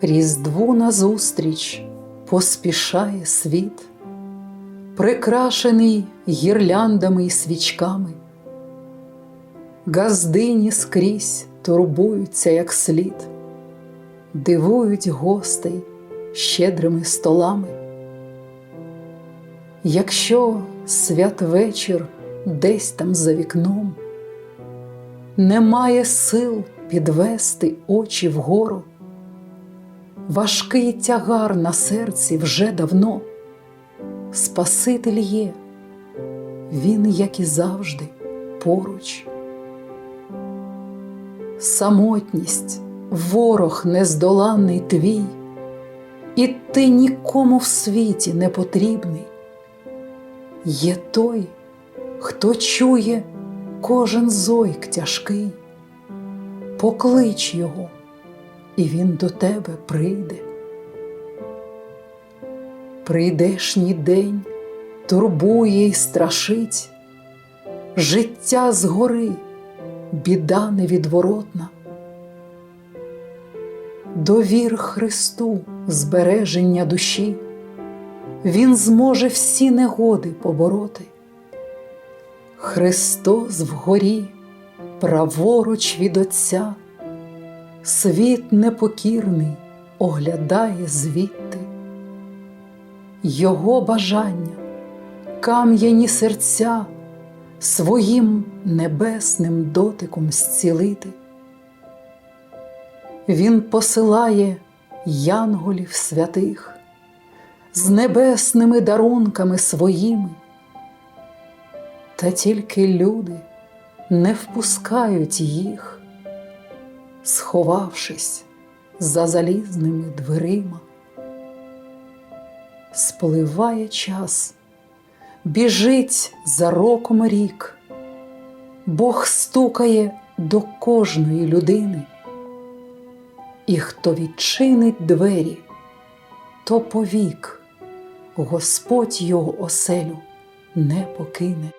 Різдву назустріч поспішає світ, прикрашений гірляндами й свічками. Газдині скрізь турбуються, як слід, дивують гостей щедрими столами. Якщо святвечір десь там за вікном, немає сил підвести очі вгору, важкий тягар на серці вже давно, Спаситель є, він, як і завжди, поруч. Самотність, ворог нездоланний твій, і ти нікому в світі не потрібний. Є той, хто чує кожен зойк тяжкий, поклич його, і він до тебе прийде. Прийдешній день турбує й страшить, життя згори, біда невідворотна. Довір Христу збереження душі, Він зможе всі негоди побороти. Христос вгорі, праворуч від Отця, світ непокірний оглядає звідти, Його бажання, кам'яні серця своїм небесним дотиком зцілити. Він посилає янголів святих з небесними дарунками своїми, та тільки люди не впускають їх, сховавшись за залізними дверима. Спливає час, біжить за роком рік, Бог стукає до кожної людини. І хто відчинить двері, то повік Господь його оселю не покине.